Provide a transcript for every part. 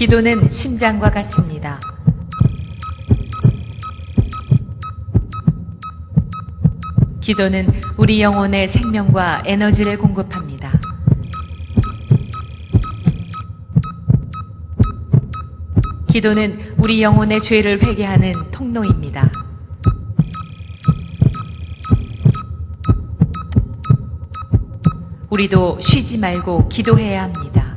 기도는 심장과 같습니다. 기도는 우리 영혼의 생명과 에너지를 공급합니다. 기도는 우리 영혼의 죄를 회개하는 통로입니다. 우리도 쉬지 말고 기도해야 합니다.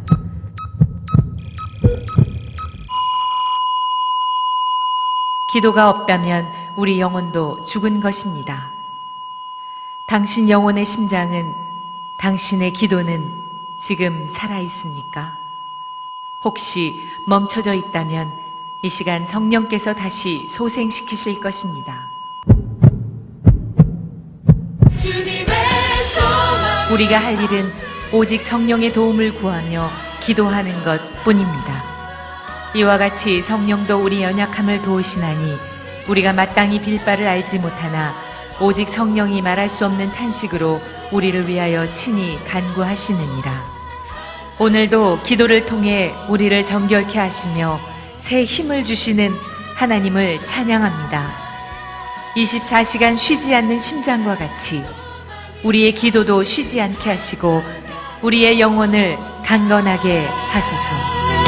기도가 없다면 우리 영혼도 죽은 것입니다. 당신 영혼의 심장은 당신의 기도는 지금 살아 있습니까? 혹시 멈춰져 있다면 이 시간 성령께서 다시 소생시키실 것입니다. 우리가 할 일은 오직 성령의 도움을 구하며 기도하는 것 뿐입니다. 이와 같이 성령도 우리 연약함을 도우시나니 우리가 마땅히 빌 바를 알지 못하나 오직 성령이 말할 수 없는 탄식으로 우리를 위하여 친히 간구하시느니라. 오늘도 기도를 통해 우리를 정결케 하시며 새 힘을 주시는 하나님을 찬양합니다. 24시간 쉬지 않는 심장과 같이 우리의 기도도 쉬지 않게 하시고 우리의 영혼을 강건하게 하소서.